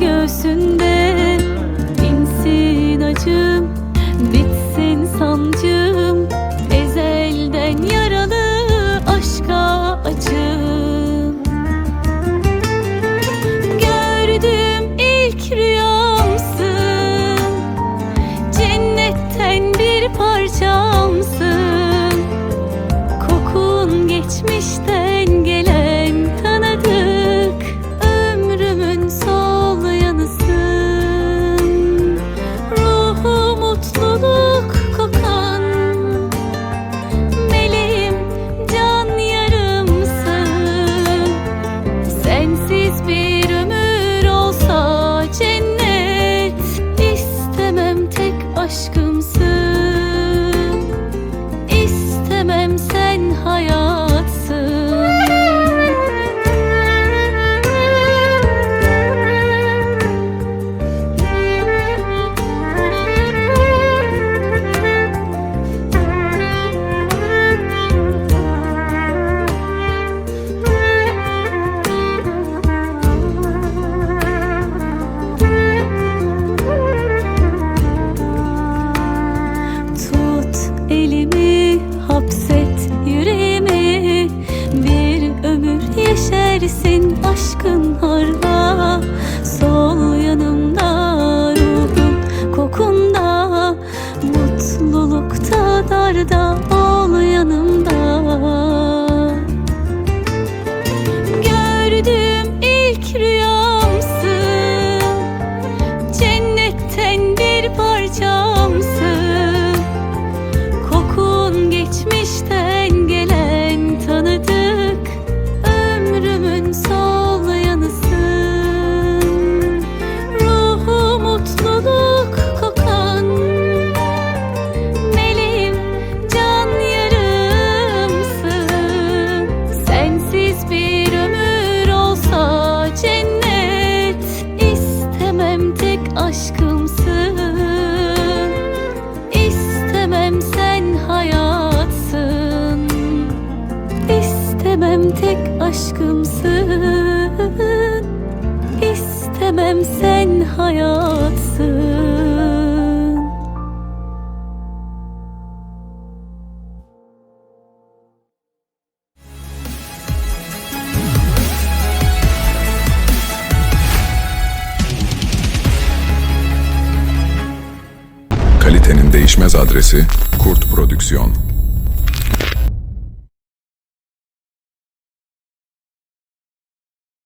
göğsünde. School. baharda tek aşkımsın İstemem sen hayatsın Kalitenin değişmez adresi Kurt Prodüksiyon.